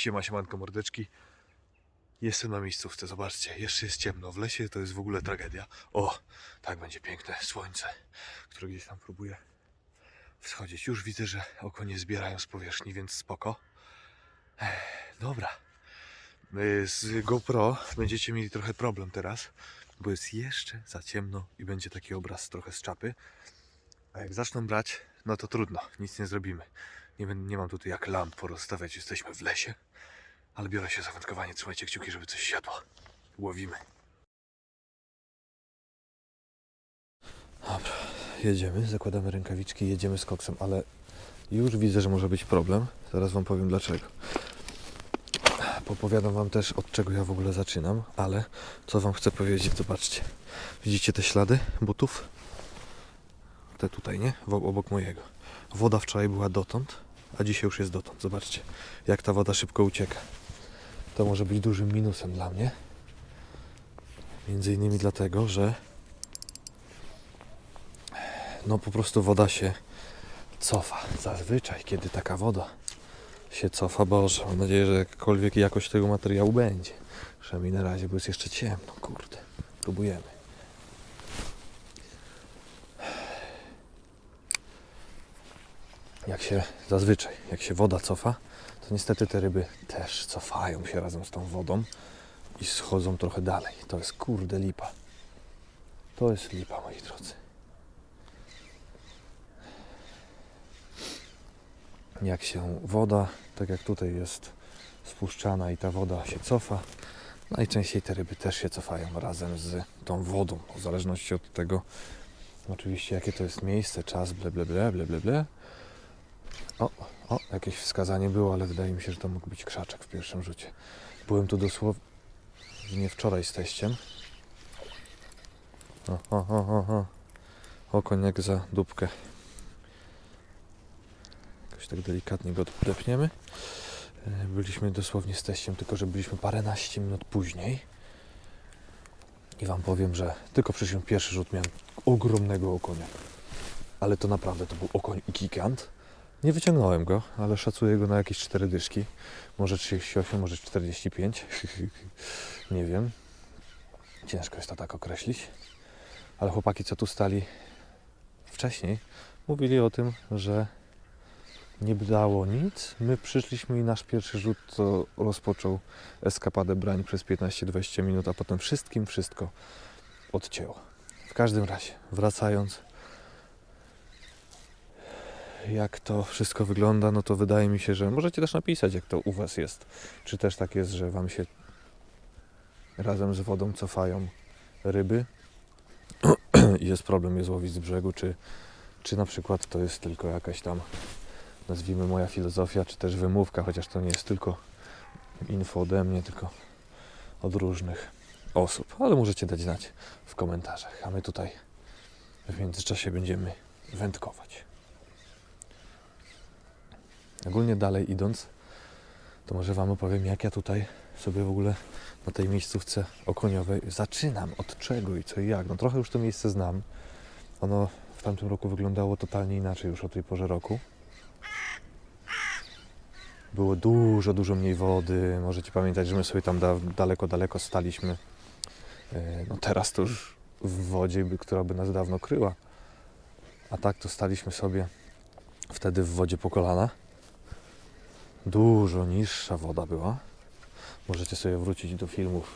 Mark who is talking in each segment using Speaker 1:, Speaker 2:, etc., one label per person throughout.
Speaker 1: Siema, siemanko mordeczki. Jestem na miejscówce, zobaczcie, jeszcze jest ciemno. W lesie to jest w ogóle tragedia. O, tak będzie piękne słońce, które gdzieś tam próbuje wschodzić. Już widzę, że oko nie zbierają z powierzchni, więc spoko. Ech, dobra. Y, Z GoPro będziecie mieli trochę problem teraz, bo jest jeszcze za ciemno i będzie taki obraz trochę z czapy. A jak zaczną brać, no to trudno, nic nie zrobimy. Nie, nie mam tutaj jak lamp porozstawiać, jesteśmy w lesie. Ale biorę się za wędkowanie, trzymajcie kciuki, żeby coś siadło. Łowimy. Dobra, jedziemy, zakładamy rękawiczki, jedziemy z koksem, ale już widzę, że może być problem. Zaraz wam powiem dlaczego. Popowiadam wam też od czego ja w ogóle zaczynam, ale co wam chcę powiedzieć, zobaczcie. Widzicie te ślady butów? Te tutaj, nie? Obok mojego. Woda wczoraj była dotąd, a dzisiaj już jest dotąd. Zobaczcie, jak ta woda szybko ucieka. To może być dużym minusem dla mnie. Między innymi dlatego, że no po prostu woda się cofa. Zazwyczaj, kiedy taka woda się cofa, Boże, mam nadzieję, że jakkolwiek jakość tego materiału będzie. Przynajmniej na razie, bo jest jeszcze ciemno, kurde. Próbujemy. Jak się zazwyczaj, jak się woda cofa, to niestety te ryby też cofają się razem z tą wodą i schodzą trochę dalej. To jest kurde lipa. To jest lipa, moi drodzy. Jak się woda, tak jak tutaj jest spuszczana i ta woda się cofa, najczęściej te ryby też się cofają razem z tą wodą, w zależności od tego, oczywiście jakie to jest miejsce, czas, ble, ble, ble, ble, ble, ble. O, o, jakieś wskazanie było, ale wydaje mi się, że to mógł być krzaczek w pierwszym rzucie. Byłem tu dosłownie wczoraj z teściem. O, o, o, o, o. Koniak za dupkę. Jakoś tak delikatnie go podepniemy. E, Byliśmy dosłownie z teściem, tylko że byliśmy paręnaście minut później. I wam powiem, że tylko przyszedł pierwszy rzut miałem ogromnego okonia. Ale to naprawdę to był okoń gigant. Nie wyciągnąłem go, ale szacuję go na jakieś 4 dyszki. Może 38, może 45. Nie wiem. Ciężko jest to tak określić. Ale chłopaki, co tu stali wcześniej, mówili o tym, że nie dało nic. My przyszliśmy i nasz pierwszy rzut to rozpoczął eskapadę brań przez 15-20 minut, a potem wszystkim wszystko odcięło. W każdym razie, wracając, jak to wszystko wygląda, no to wydaje mi się, że możecie też napisać, jak to u Was jest. Czy też tak jest, że Wam się razem z wodą cofają ryby i jest problem je złowić z brzegu, czy, czy na przykład to jest tylko jakaś tam, nazwijmy moja filozofia, czy też wymówka, chociaż to nie jest tylko info ode mnie, tylko od różnych osób. Ale możecie dać znać w komentarzach, a my tutaj w międzyczasie będziemy wędkować. Ogólnie dalej idąc, to może Wam opowiem, jak ja tutaj sobie w ogóle na tej miejscówce okoniowej zaczynam, od czego i co i jak. No trochę już to miejsce znam. Ono w tamtym roku wyglądało totalnie inaczej już o tej porze roku. Było dużo, dużo mniej wody. Możecie pamiętać, że my sobie tam da, daleko, daleko staliśmy. E, No teraz to już w wodzie, która by nas dawno kryła. A tak to staliśmy sobie wtedy w wodzie po kolana. Dużo niższa woda była. Możecie sobie wrócić do filmów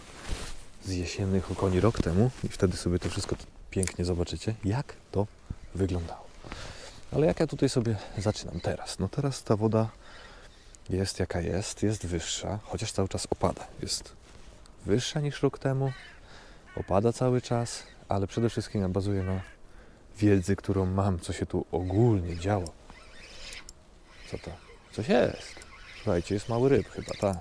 Speaker 1: z jesiennych okoni rok temu i wtedy sobie to wszystko pięknie zobaczycie, jak to wyglądało. Ale jak ja tutaj sobie zaczynam teraz? No teraz ta woda jest jaka jest, jest wyższa, chociaż cały czas opada. Jest wyższa niż rok temu, opada cały czas, ale przede wszystkim ja bazuję na wiedzy, którą mam, co się tu ogólnie działo. Co to? Coś jest. Słuchajcie, jest mały ryb chyba, tak.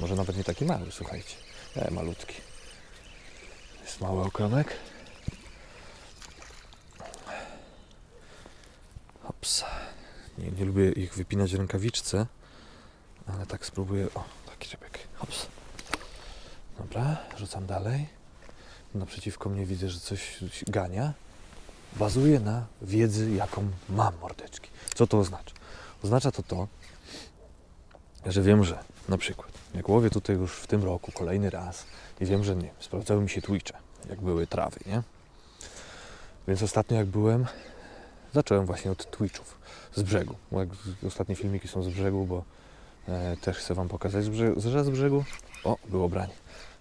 Speaker 1: Może nawet nie taki mały, słuchajcie. Nie, malutki. Jest mały okonek. Hops. Nie, nie lubię ich wypinać w rękawiczce, ale tak spróbuję. O, taki rybek. Hops. Dobra, rzucam dalej. Naprzeciwko mnie widzę, że coś gania. Bazuję na wiedzy, jaką mam mordeczki. Co to oznacza? Oznacza to to, że wiem, że na przykład jak łowię tutaj już w tym roku kolejny raz i wiem, że nie, sprawdzały mi się twicze, jak były trawy, nie? Więc ostatnio jak byłem, zacząłem właśnie od twitchów z brzegu. Jak ostatnie filmiki są z brzegu, bo e, też chcę Wam pokazać, że z brzegu, o, było branie,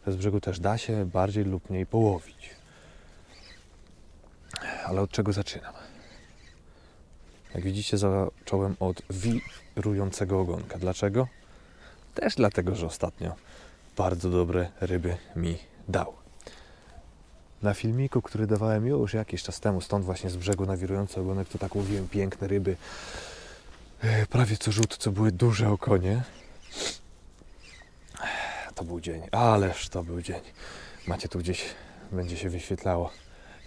Speaker 1: że z brzegu też da się bardziej lub mniej połowić. Ale od czego zaczynam? Jak widzicie, zacząłem od wirującego ogonka. Dlaczego? Też dlatego, że ostatnio bardzo dobre ryby mi dał. Na filmiku, który dawałem już jakiś czas temu, stąd właśnie z brzegu na wirujący ogonek, to tak łowiłem piękne ryby. E, Prawie co rzut, co były duże okonie. To był dzień, ależ to był dzień. Macie tu gdzieś, będzie się wyświetlało.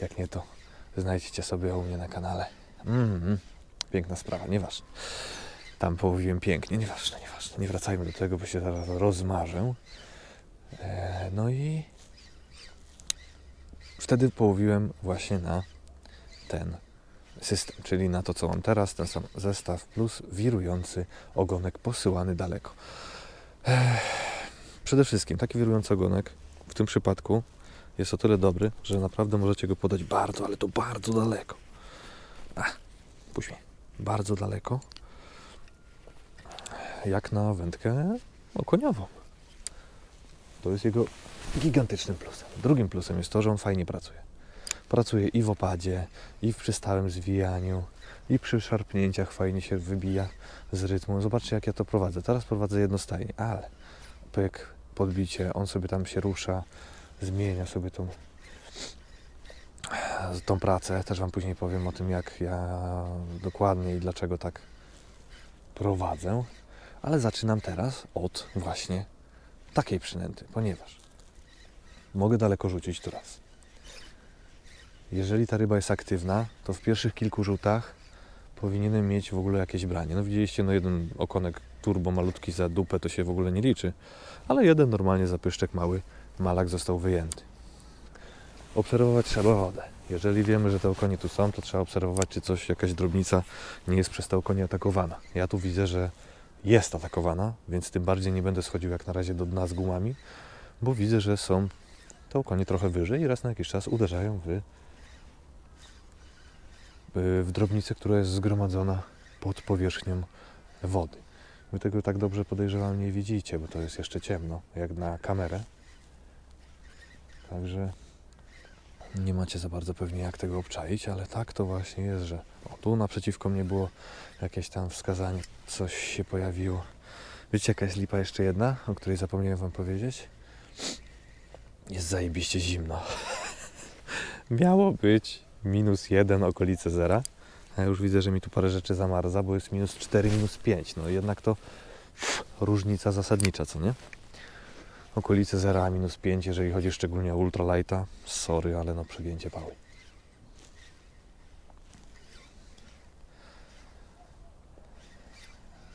Speaker 1: Jak nie, to znajdziecie sobie u mnie na kanale. Mm, piękna sprawa, nieważne. Tam połowiłem pięknie, nieważne, nieważne. Nie wracajmy do tego, bo się zaraz rozmarzę. E, no i wtedy połowiłem właśnie na ten system, czyli na to, co mam teraz, ten sam zestaw plus wirujący ogonek posyłany daleko. Ech, Przede wszystkim taki wirujący ogonek w tym przypadku jest o tyle dobry, że naprawdę możecie go podać bardzo, ale to bardzo daleko. Mnie. Bardzo daleko. Jak na wędkę okoniową. To jest jego gigantycznym plusem. Drugim plusem jest to, że on fajnie pracuje. Pracuje i w opadzie, i w przystałym zwijaniu, i przy szarpnięciach fajnie się wybija z rytmu. Zobaczcie, jak ja to prowadzę. Teraz prowadzę jednostajnie, ale pyk, podbicie, on sobie tam się rusza, zmienia sobie tą, tą pracę. Też Wam później powiem o tym, jak ja dokładnie i dlaczego tak prowadzę. Ale zaczynam teraz od właśnie takiej przynęty, ponieważ mogę daleko rzucić tu raz. Jeżeli ta ryba jest aktywna, to w pierwszych kilku rzutach powinienem mieć w ogóle jakieś branie. No widzieliście, no jeden okonek turbo malutki za dupę to się w ogóle nie liczy, ale jeden normalnie zapyszczek mały malak został wyjęty. Obserwować trzeba wodę. Jeżeli wiemy, że te okonie tu są, to trzeba obserwować, czy coś, jakaś drobnica nie jest przez te okonie atakowana. Ja tu widzę, że jest atakowana, więc tym bardziej nie będę schodził jak na razie do dna z gumami, bo widzę, że są te okonie trochę wyżej i raz na jakiś czas uderzają w, w drobnicę, która jest zgromadzona pod powierzchnią wody. Wy tego tak dobrze podejrzewam nie widzicie, bo to jest jeszcze ciemno, jak na kamerę. Także nie macie za bardzo pewnie jak tego obczaić, ale tak to właśnie jest, że o, tu naprzeciwko mnie było jakieś tam wskazanie, coś się pojawiło. Wiecie jaka jest lipa jeszcze jedna, o której zapomniałem wam powiedzieć? Jest zajebiście zimno. Miało być minus jeden, okolice zera. Ja już widzę, że mi tu parę rzeczy zamarza, bo jest minus 4, minus 5. No jednak to różnica zasadnicza, co nie? Okolice zera, a minus 5, jeżeli chodzi szczególnie o ultralighta. Sorry, ale no przegięcie pały.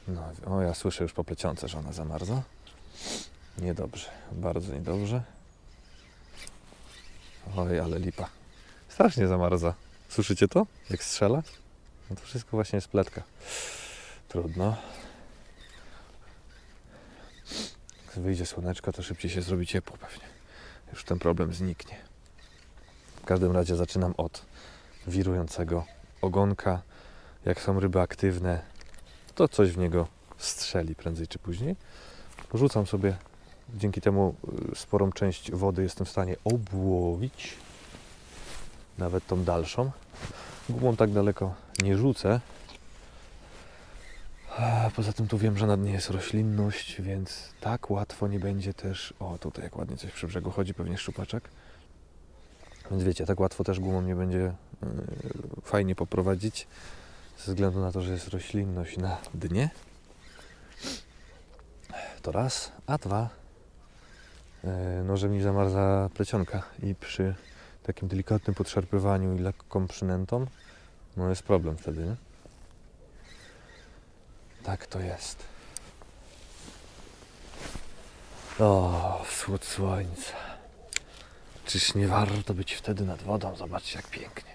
Speaker 1: No, o ja słyszę już po plecionce, że ona zamarza. Niedobrze, bardzo niedobrze. Oj, ale lipa. Strasznie zamarza. Słyszycie to? Jak strzela? No to wszystko właśnie jest pletka. Trudno. Jak wyjdzie słoneczko, to szybciej się zrobi ciepło pewnie. Już ten problem zniknie. W każdym razie zaczynam od wirującego ogonka. Jak są ryby aktywne, to coś w niego strzeli prędzej czy później. Rzucam sobie, dzięki temu y, sporą część wody jestem w stanie obłowić. Nawet tą dalszą. Gumą tak daleko nie rzucę. Poza tym tu wiem, że na dnie jest roślinność, więc tak łatwo nie będzie też. O, tutaj jak ładnie coś przy brzegu chodzi, pewnie szczupaczek. Więc wiecie, tak łatwo też gumą nie będzie yy, fajnie poprowadzić, ze względu na to, że jest roślinność na dnie. To raz, a dwa. Yy, no, że mi zamarza plecionka i przy takim delikatnym podszarpywaniu i lekką przynętą, no jest problem wtedy, nie? Tak to jest. O, wschód słońca. Czyż nie warto być wtedy nad wodą? Zobaczcie jak pięknie.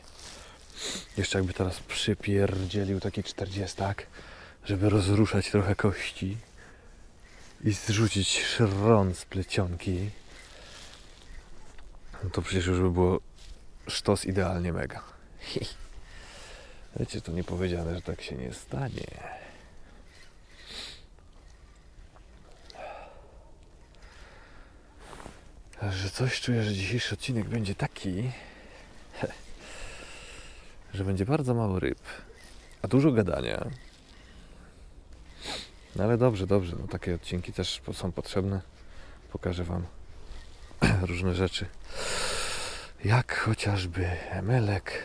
Speaker 1: Jeszcze jakby teraz przypierdzielił taki czterdziestak, żeby rozruszać trochę kości. i zrzucić szron z plecionki, no to przecież już by było sztos idealnie mega. Wiecie, to nie powiedziane, że tak się nie stanie. Że coś czuję, że dzisiejszy odcinek będzie taki, że będzie bardzo mało ryb, a dużo gadania. No ale dobrze, dobrze, no takie odcinki też są potrzebne. Pokażę Wam różne rzeczy. Jak chociażby Emelek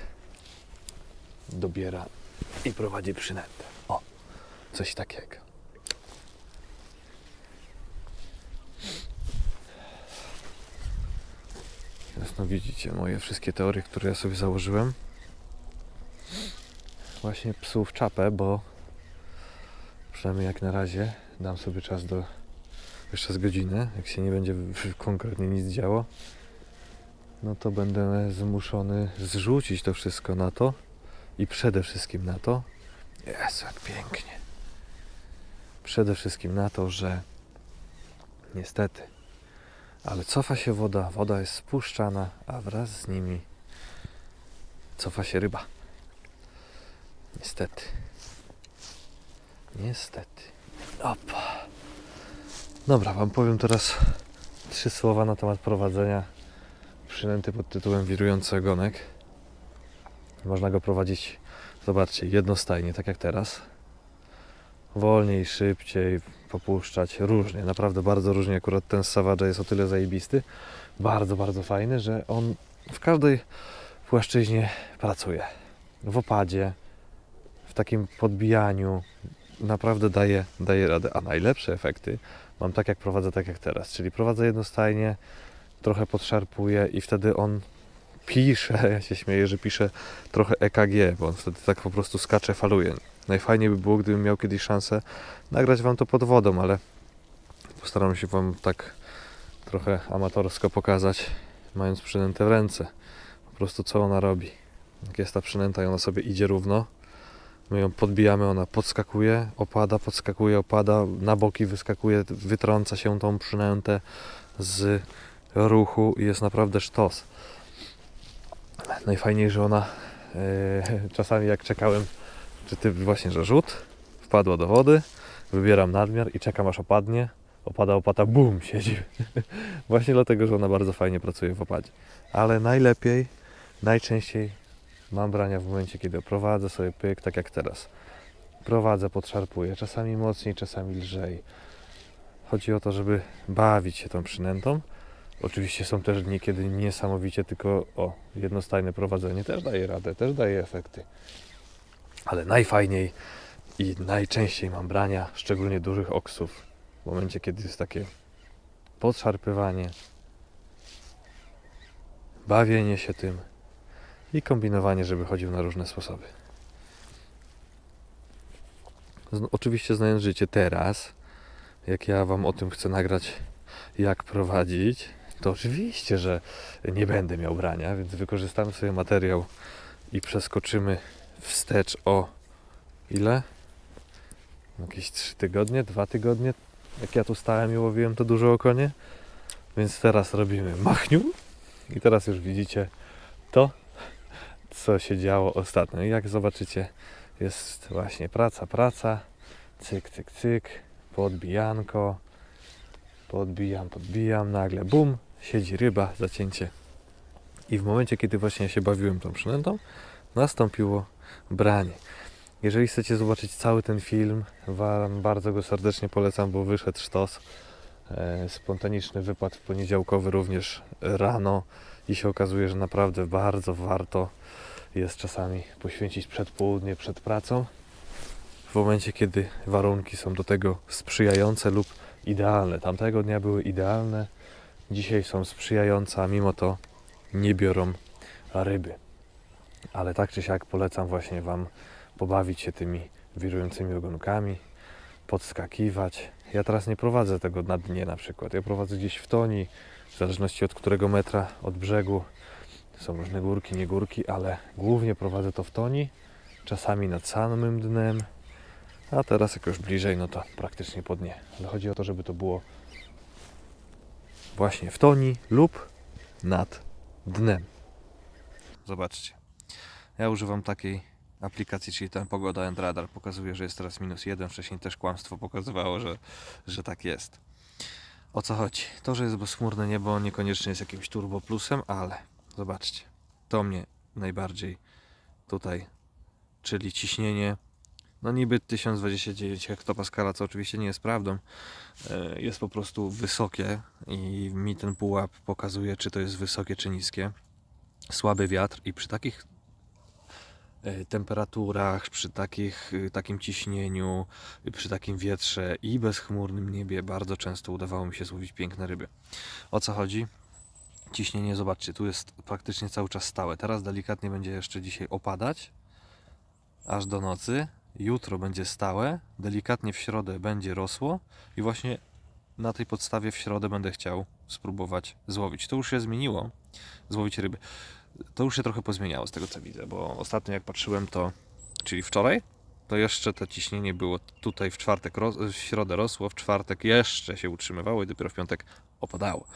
Speaker 1: dobiera i prowadzi przynętę. O, coś takiego. Jasno widzicie moje wszystkie teorie, które ja sobie założyłem. Właśnie psu w czapę, bo przynajmniej jak na razie dam sobie czas do jeszcze z godzinę, jak się nie będzie konkretnie nic działo, no to będę zmuszony zrzucić to wszystko na to i przede wszystkim na to, Jezu, jak pięknie, przede wszystkim na to, że niestety, ale cofa się woda, woda jest spuszczana, a wraz z nimi cofa się ryba. Niestety. Niestety. Opa. Dobra, Wam powiem teraz trzy słowa na temat prowadzenia przynęty pod tytułem Wirujący ogonek. Można go prowadzić, zobaczcie, jednostajnie, tak jak teraz. Wolniej, szybciej, popuszczać, różnie, naprawdę bardzo różnie. Akurat ten Savage jest o tyle zajebisty, bardzo, bardzo fajny, że on w każdej płaszczyźnie pracuje. W opadzie, w takim podbijaniu, naprawdę daje, daje radę, a najlepsze efekty mam tak jak prowadzę tak jak teraz, czyli prowadzę jednostajnie, trochę podszarpuję i wtedy on pisze, ja się śmieję, że pisze trochę EKG, bo on wtedy tak po prostu skacze, faluje. Najfajniej by było, gdybym miał kiedyś szansę nagrać Wam to pod wodą, ale postaram się Wam tak trochę amatorsko pokazać, mając przynętę w ręce. Po prostu co ona robi. Jak jest ta przynęta i ona sobie idzie równo, My ją podbijamy, ona podskakuje, opada, podskakuje, opada, na boki wyskakuje, wytrąca się tą przynętę z ruchu i jest naprawdę sztos. Najfajniej, że ona e, czasami jak czekałem, czy ty właśnie, że rzut, wpadła do wody, wybieram nadmiar i czekam aż opadnie, opada, opada, bum, siedzi. właśnie dlatego, że ona bardzo fajnie pracuje w opadzie. Ale najlepiej, najczęściej Mam brania w momencie, kiedy prowadzę sobie pyk, tak jak teraz. Prowadzę, podszarpuję, czasami mocniej, czasami lżej. Chodzi o to, żeby bawić się tą przynętą. Oczywiście są też dni, kiedy niesamowicie tylko o jednostajne prowadzenie też daje radę, też daje efekty. Ale najfajniej i najczęściej mam brania, szczególnie dużych oksów, w momencie, kiedy jest takie podszarpywanie, bawienie się tym, i kombinowanie, żeby chodził na różne sposoby. Oczywiście znając życie teraz, jak ja Wam o tym chcę nagrać, jak prowadzić, to oczywiście, że nie będę miał brania, więc wykorzystamy sobie materiał i przeskoczymy wstecz o ile? Jakieś 3 tygodnie, 2 tygodnie. Jak ja tu stałem i łowiłem to dużo okonie. Więc teraz robimy machniu i teraz już widzicie to, co się działo ostatnio. Jak zobaczycie, jest właśnie praca, praca, cyk, cyk, cyk, podbijanko, podbijam, podbijam, nagle bum, siedzi ryba, zacięcie. I w momencie, kiedy właśnie się bawiłem tą przynętą, nastąpiło branie. Jeżeli chcecie zobaczyć cały ten film, Wam bardzo go serdecznie polecam, bo wyszedł sztos. E, spontaniczny wypad poniedziałkowy również rano i się okazuje, że naprawdę bardzo warto jest czasami poświęcić przedpołudnie przed pracą. W momencie, kiedy warunki są do tego sprzyjające lub idealne. Tamtego dnia były idealne, dzisiaj są sprzyjające, a mimo to nie biorą ryby. Ale tak czy siak polecam właśnie Wam pobawić się tymi wirującymi ogonkami, podskakiwać. Ja teraz nie prowadzę tego na dnie na przykład. Ja prowadzę gdzieś w toni, w zależności od którego metra od brzegu. Są różne górki, nie górki, ale głównie prowadzę to w toni, czasami nad samym dnem, A teraz jak już bliżej, no to praktycznie po dnie. Ale chodzi o to, żeby to było właśnie w toni lub nad dnem. Zobaczcie. Ja używam takiej aplikacji, czyli ten Pogoda and Radar. Pokazuje, że jest teraz minus jeden. Wcześniej też kłamstwo pokazywało, że, że tak jest. O co chodzi? To, że jest bezchmurne niebo niekoniecznie jest jakimś turbo plusem, ale zobaczcie. To mnie najbardziej tutaj, czyli ciśnienie no niby 1029 hektopaskala, co oczywiście nie jest prawdą, e, jest po prostu wysokie i mi ten pułap pokazuje, czy to jest wysokie, czy niskie. Słaby wiatr i przy takich temperaturach, przy takich, e, takim ciśnieniu, przy takim wietrze i bezchmurnym niebie bardzo często udawało mi się złowić piękne ryby. O co chodzi? Ciśnienie, zobaczcie, tu jest praktycznie cały czas stałe. Teraz delikatnie będzie jeszcze dzisiaj opadać, aż do nocy. Jutro będzie stałe, delikatnie w środę będzie rosło i właśnie na tej podstawie w środę będę chciał spróbować złowić. To już się zmieniło, złowić ryby. To już się trochę pozmieniało z tego co widzę, bo ostatnio jak patrzyłem to, czyli wczoraj, to jeszcze to ciśnienie było tutaj w czwartek, w środę rosło, w czwartek jeszcze się utrzymywało i dopiero w piątek opadało.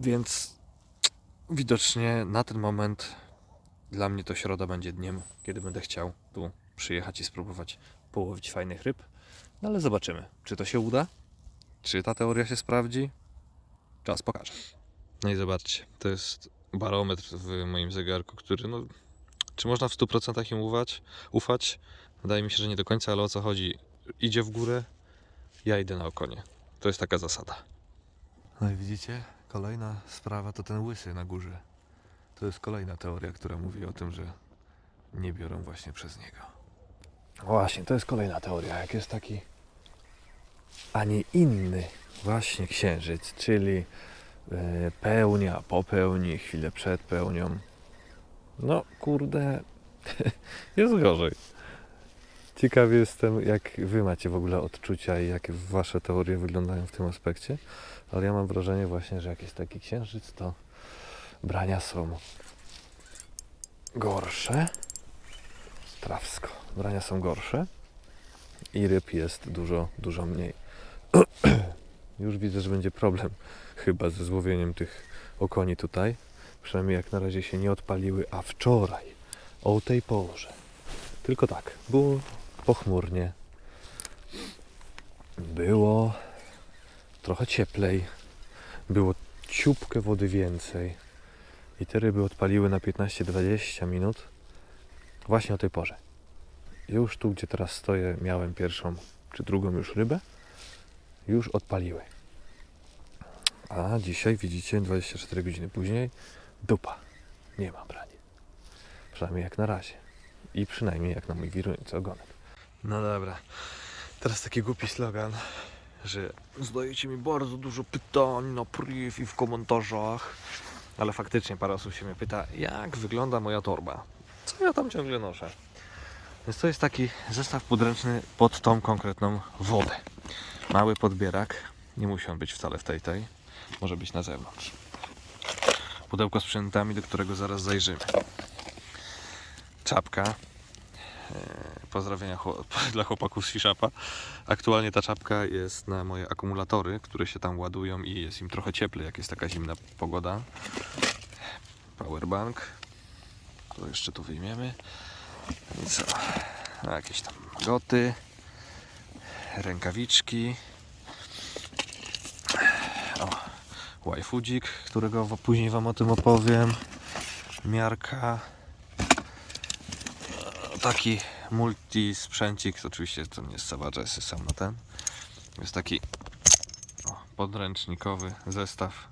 Speaker 1: Więc widocznie na ten moment dla mnie to środa będzie dniem, kiedy będę chciał tu przyjechać i spróbować połowić fajnych ryb. No ale zobaczymy, czy to się uda, czy ta teoria się sprawdzi. Czas pokaże. No i zobaczcie, to jest barometr w moim zegarku, który no, czy można w 100% im ufać? ufać? Wydaje mi się, że nie do końca, ale o co chodzi? Idzie w górę, ja idę na okonie. To jest taka zasada. No i widzicie, kolejna sprawa to ten łysy na górze. To jest kolejna teoria, która mówi o tym, że nie biorą właśnie przez niego. Właśnie, to jest kolejna teoria. Jak jest taki, a nie inny właśnie księżyc, czyli pełnia, po pełni, chwilę przed pełnią. No, kurde, jest gorzej. Ciekawy jestem, jak wy macie w ogóle odczucia i jakie wasze teorie wyglądają w tym aspekcie. Ale ja mam wrażenie właśnie, że jak jest taki księżyc, to brania są gorsze. Trawsko. Brania są gorsze i ryb jest dużo, dużo mniej. Już widzę, że będzie problem chyba ze złowieniem tych okoni tutaj. Przynajmniej jak na razie się nie odpaliły, a wczoraj o tej porze. Tylko tak, było pochmurnie. Było trochę cieplej. Było ciupkę wody więcej. I te ryby odpaliły na 15-20 minut właśnie o tej porze. Już tu, gdzie teraz stoję, miałem pierwszą czy drugą już rybę. Już odpaliły. A dzisiaj widzicie, 24 godziny później, dupa. Nie ma brania. Przynajmniej jak na razie. I przynajmniej jak na mój wirujący ogonek. No dobra. Teraz taki głupi slogan, że zadajecie mi bardzo dużo pytań na priv i w komentarzach. Ale faktycznie parę osób się mnie pyta, jak wygląda moja torba. Co ja tam ciągle noszę? Więc to jest taki zestaw podręczny pod tą konkretną wodę. Mały podbierak, nie musi on być wcale w tej tej, może być na zewnątrz. Pudełko z sprzętami, do którego zaraz zajrzymy. Czapka. Eee, Pozdrowienia dla chłopaków z Fishapa. Aktualnie ta czapka jest na moje akumulatory, które się tam ładują i jest im trochę cieplej, jak jest taka zimna pogoda. Powerbank. To jeszcze tu wyjmiemy. I co? No, jakieś tam goty, rękawiczki. O, łajfudzik, którego później Wam o tym opowiem. Miarka. E, Taki multi sprzęcik, oczywiście to nie jest Savage, jest sam na ten. Jest taki o, podręcznikowy zestaw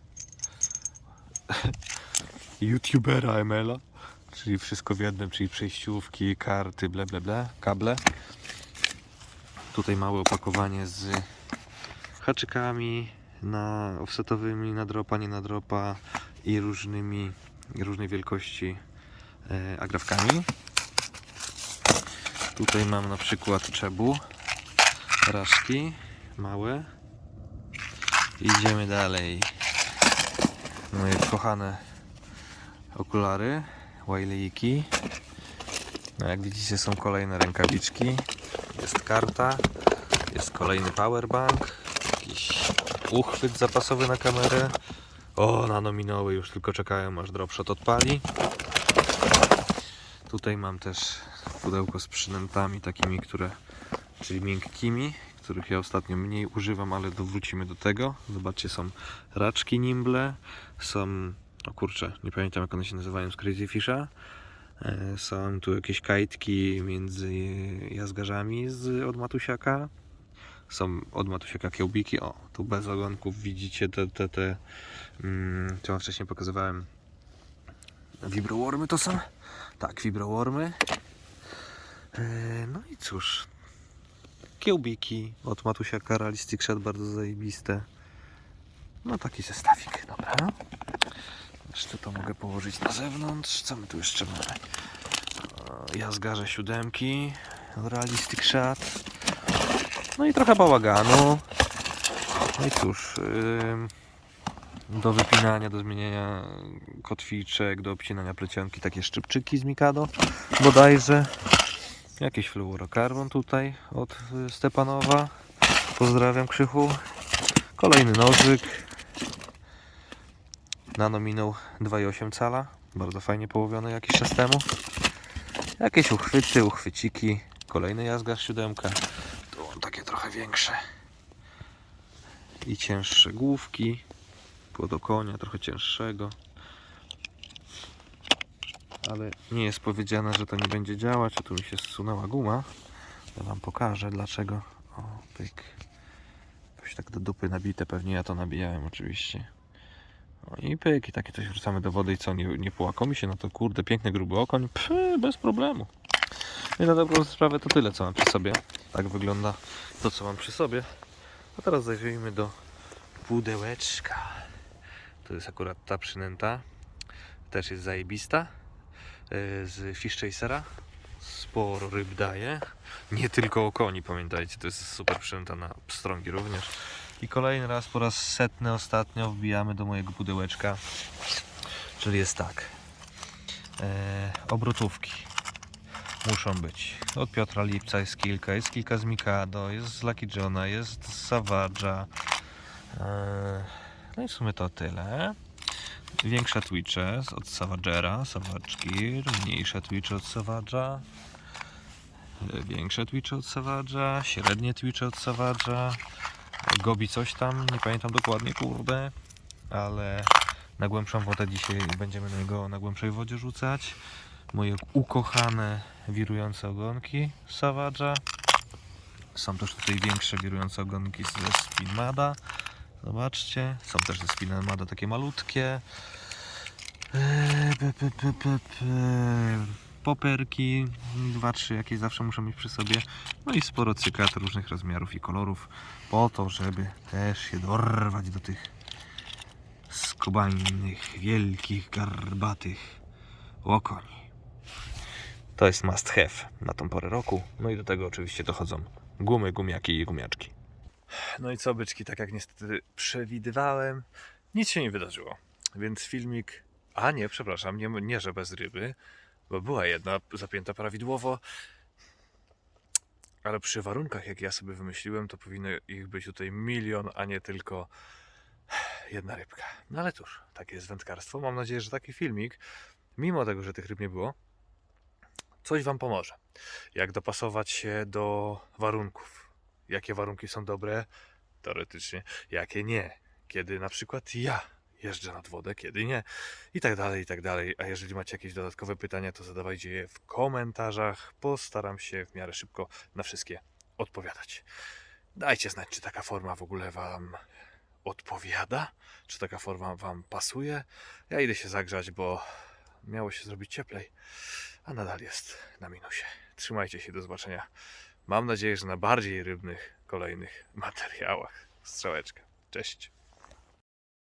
Speaker 1: youtubera ML-a, czyli wszystko w jednym, czyli przejściówki, karty, ble ble ble, kable. Tutaj małe opakowanie z haczykami na offsetowymi, na dropa, nie na dropa i różnymi, różnej wielkości e, agrafkami. Tutaj mam na przykład czebu, raszki małe. Idziemy dalej. Moje kochane okulary, Wileyki. No jak widzicie są kolejne rękawiczki. jest karta, jest kolejny powerbank, jakiś uchwyt zapasowy na kamerę. O, nanominoły już tylko czekają aż dropshot odpali. Tutaj mam też pudełko z przynętami takimi, które, czyli miękkimi, których ja ostatnio mniej używam, ale wrócimy do tego. Zobaczcie, są raczki nimble, są, o kurczę, nie pamiętam jak one się nazywają z Crazy Fisha. E, Są tu jakieś kajtki między jazgarzami z, od Matusiaka. Są od Matusiaka kiełbiki. O, tu bez ogonków widzicie te, te, te mm, co wcześniej pokazywałem. Vibrowormy to są? Tak, vibrowormy. E, No i cóż, kiełbiki od Matusiaka Realistic Shot, bardzo zajebiste. No taki zestawik, dobra. Jeszcze to mogę położyć na zewnątrz. Co my tu jeszcze mamy? O, Jazgarze siódemki, Realistic Shot. No i trochę bałaganu. No i cóż, do wypinania, do zmieniania kotwiczek, do obcinania plecionki takie szczypczyki z Mikado bodajże. Jakiś fluorokarbon tutaj od y, Stepanowa. Pozdrawiam Krzychu. Kolejny nożyk. Nano minął 2,8 cala. Bardzo fajnie połowiony jakiś czas temu. Jakieś uchwyty, uchwyciki. Kolejny jazga siódemka. Tu on takie trochę większe. I cięższe główki. Płodokonia trochę cięższego. Ale nie jest powiedziane, że to nie będzie działać. Tu mi się zsunęła guma. Ja wam pokażę dlaczego. O, pyk. Jakoś tak do dupy nabite. Pewnie ja to nabijałem oczywiście. No i pyk, i takie coś wrzucamy do wody i co, nie, nie połakomi się? No to kurde, piękny gruby okoń, Pff, bez problemu. No I na dobrą sprawę to tyle, co mam przy sobie. Tak wygląda to, co mam przy sobie. A teraz zajrzyjmy do pudełeczka. To jest akurat ta przynęta. Też jest zajebista. Yy, Z Fish Chasera. Sporo ryb daje. Nie tylko o koni, pamiętajcie. To jest super przynęta na pstrągi również. I kolejny raz, po raz setny ostatnio wbijamy do mojego pudełeczka. Czyli jest tak. E, obrotówki muszą być. Od Piotra Lipca jest kilka, jest kilka z Mikado, jest z Lucky Johna, jest z Savage'a. E, no i w sumie to tyle. Większe Twitche od Savagera, Savage Gear, mniejsze Twitche od Savage'a. Większe Twitche od Savage'a, średnie Twitche od Savage'a. Gobi coś tam, nie pamiętam dokładnie, kurde, ale na głębszą wodę dzisiaj będziemy na niego na głębszej wodzie rzucać. Moje ukochane wirujące ogonki Savage'a. Są też tutaj większe wirujące ogonki ze Spinmada. Zobaczcie, są też ze Spinmada takie malutkie. Eee, pe, pe, pe, pe, pe. Poperki, dwa, trzy jakieś zawsze muszę mieć przy sobie. No i sporo cykat różnych rozmiarów i kolorów po to, żeby też się dorwać do tych skubaninych, wielkich, garbatych łokoni. To jest must have na tą porę roku. No i do tego oczywiście dochodzą gumy, gumiaki i gumiaczki. No i co byczki, tak jak niestety przewidywałem, nic się nie wydarzyło. Więc filmik, a nie, przepraszam, nie, nie że bez ryby, bo była jedna zapięta prawidłowo, ale przy warunkach, jak ja sobie wymyśliłem, to powinno ich być tutaj milion, a nie tylko jedna rybka. No ale cóż, takie jest wędkarstwo. Mam nadzieję, że taki filmik, mimo tego, że tych ryb nie było, coś Wam pomoże. Jak dopasować się do warunków. Jakie warunki są dobre, teoretycznie, jakie nie. Kiedy na przykład ja jeżdżę nad wodę, kiedy nie. I tak dalej, i tak dalej. A jeżeli macie jakieś dodatkowe pytania, to zadawajcie je w komentarzach. Postaram się w miarę szybko na wszystkie odpowiadać. Dajcie znać, czy taka forma w ogóle Wam odpowiada, czy taka forma Wam pasuje. Ja idę się zagrzać, bo miało się zrobić cieplej, a nadal jest na minusie. Trzymajcie się, do zobaczenia. Mam nadzieję, że na bardziej rybnych kolejnych materiałach. Strzałeczka. Cześć.